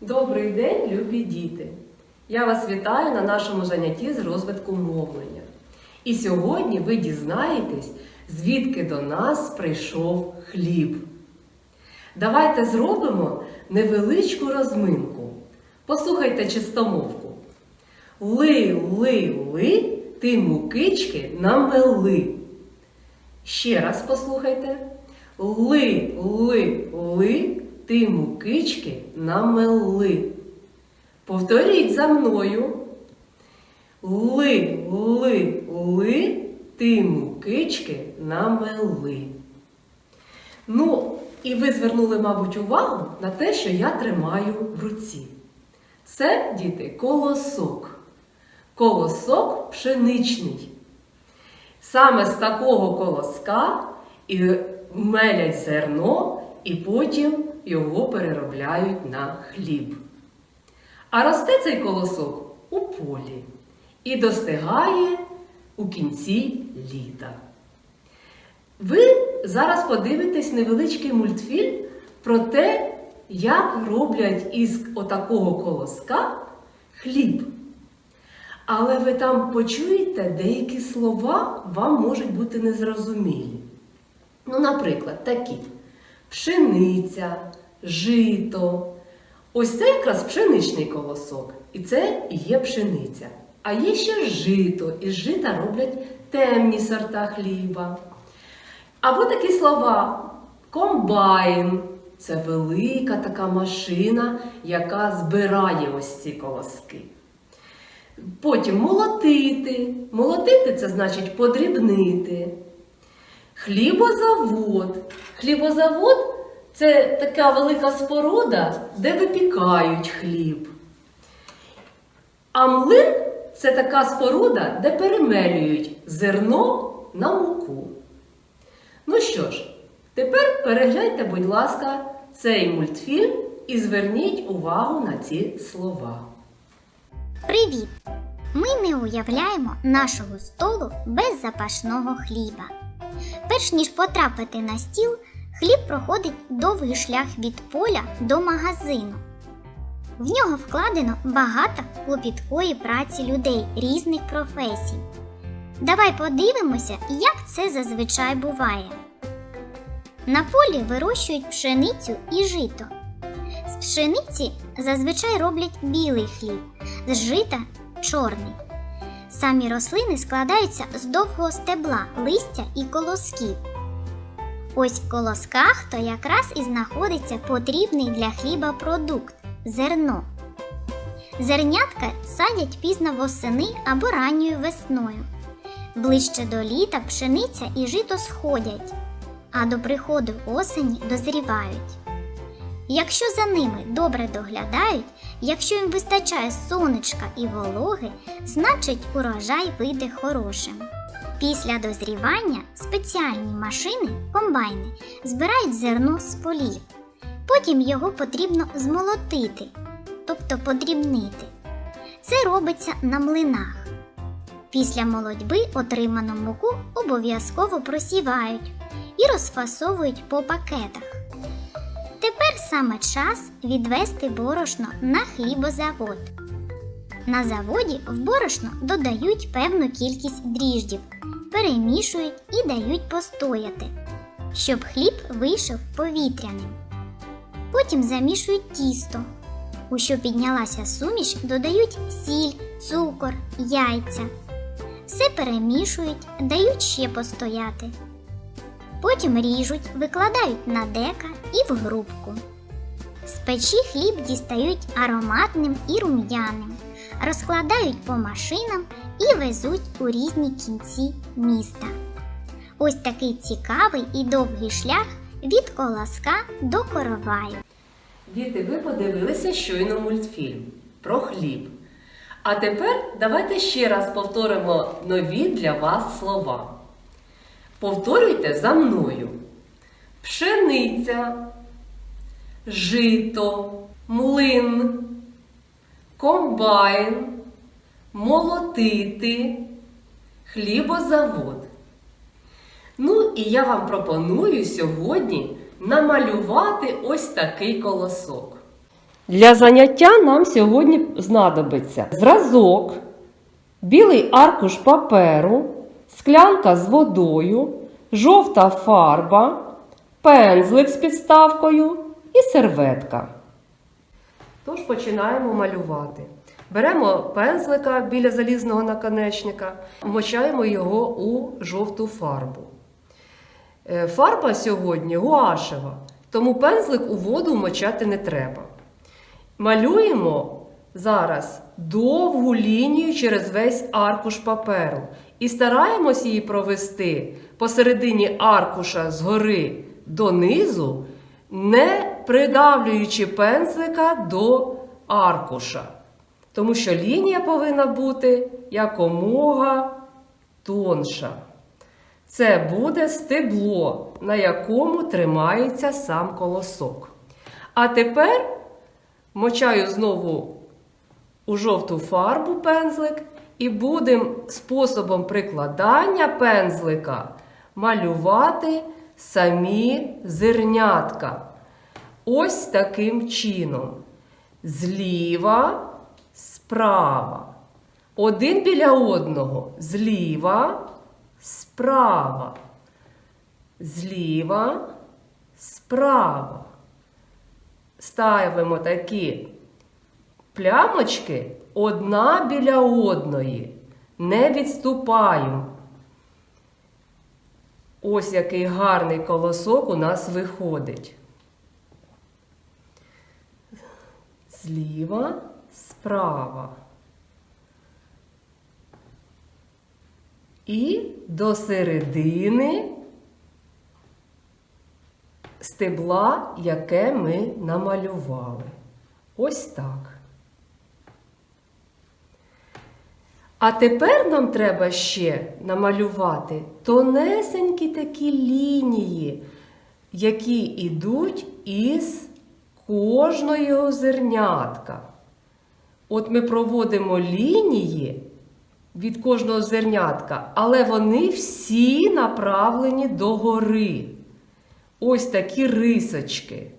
Добрий день, любі діти! Я вас вітаю на нашому занятті з розвитку мовлення. І сьогодні ви дізнаєтесь, звідки до нас прийшов хліб. Давайте зробимо невеличку розминку. Послухайте чистомовку. Ли, ли, ли, ти мукички намели. Ще раз послухайте. Ли, ли, ли, ти мукички намели. Повторіть за мною. Ли, ли, ли, ти мукички намели. Ну, і ви звернули, мабуть, увагу на те, що я тримаю в руці. Це, діти, колосок. Колосок пшеничний. Саме з такого колоска і мелять зерно, і потім його переробляють на хліб. А росте цей колосок у полі і достигає у кінці літа. Ви зараз подивитесь невеличкий мультфільм про те, як роблять із отакого колоска хліб. Але ви там почуєте деякі слова вам можуть бути незрозумілі. Ну, наприклад, такі: пшениця, жито. Ось це якраз пшеничний колосок, і це і є пшениця. А є ще жито, із жита роблять темні сорта хліба. Або такі слова: комбайн це велика така машина, яка збирає ось ці колоски. Потім молотити. Молотити це значить подрібнити. Хлібозавод. Хлібозавод це така велика споруда, де випікають хліб. А млин це така споруда, де перемелюють зерно на муку. Ну що ж, тепер перегляньте, будь ласка, цей мультфільм і зверніть увагу на ці слова. Привіт! Ми не уявляємо нашого столу без запашного хліба. Перш ніж потрапити на стіл, хліб проходить довгий шлях від поля до магазину. В нього вкладено багато клопіткої праці людей різних професій. Давай подивимося, як це зазвичай буває. На полі вирощують пшеницю і жито. З пшениці зазвичай роблять білий хліб, з жита чорний. Самі рослини складаються з довгого стебла, листя і колосків. Ось в колосках то якраз і знаходиться потрібний для хліба продукт зерно. Зернятка садять пізно восени або ранньою весною. Ближче до літа пшениця і жито сходять, а до приходу осені дозрівають. Якщо за ними добре доглядають, якщо їм вистачає сонечка і вологи, значить урожай вийде хорошим. Після дозрівання спеціальні машини, комбайни, збирають зерно з полів. Потім його потрібно змолотити, тобто подрібнити. Це робиться на млинах. Після молодьби отриману муку обов'язково просівають і розфасовують по пакетах. Тепер саме час відвести борошно на хлібозавод. На заводі в борошно додають певну кількість дріждів, перемішують і дають постояти, щоб хліб вийшов повітряним. Потім замішують тісто. У що піднялася суміш, додають сіль, цукор, яйця. Все перемішують, дають ще постояти. Потім ріжуть, викладають на дека і в грубку. З печі хліб дістають ароматним і рум'яним, розкладають по машинам і везуть у різні кінці міста. Ось такий цікавий і довгий шлях від колоска до короваю. Діти, ви подивилися щойно мультфільм про хліб. А тепер давайте ще раз повторимо нові для вас слова. Повторюйте за мною: пшениця, жито, млин, комбайн, молотити, хлібозавод. Ну і я вам пропоную сьогодні намалювати ось такий колосок. Для заняття нам сьогодні знадобиться зразок, білий аркуш паперу, склянка з водою, жовта фарба, пензлик з підставкою і серветка. Тож починаємо малювати. Беремо пензлика біля залізного наконечника, вмочаємо його у жовту фарбу. Е, Фарба сьогодні гуашева, тому пензлик у воду вмочати не треба. Малюємо зараз довгу лінію через весь аркуш паперу і стараємось її провести посередині аркуша згори донизу, не придавлюючи пензлика до аркуша. Тому що лінія повинна бути якомога тонша. Це буде стебло, на якому тримається сам колосок. А тепер мочаю знову у жовту фарбу пензлик і будемо способом прикладання пензлика малювати самі зернятка. Ось таким чином. Зліва, справа. Один біля одного. Зліва, справа. Зліва, справа. Ставимо такі плямочки одна біля одної. Не відступаємо. Ось який гарний колосок у нас виходить. Зліва, справа. І до середини стебла, яке ми намалювали. Ось так. А тепер нам треба ще намалювати тонесенькі такі лінії, які йдуть із кожного зернятка. От ми проводимо лінії від кожного зернятка, але вони всі направлені догори. Ось такі рисочки.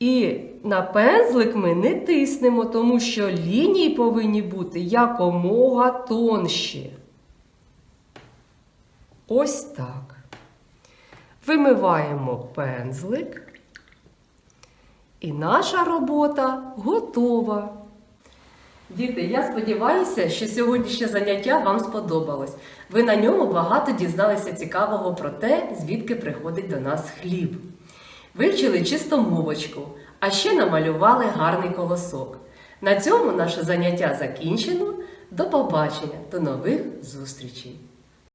І на пензлик ми не тиснемо, тому що лінії повинні бути якомога тонші. Ось так. Вимиваємо пензлик. І наша робота готова. Діти, я сподіваюся, що сьогоднішнє заняття вам сподобалось. Ви на ньому багато дізналися цікавого про те, звідки приходить до нас хліб. Вивчили чистомовочку, а ще намалювали гарний колосок. На цьому наше заняття закінчено. До побачення, до нових зустрічей!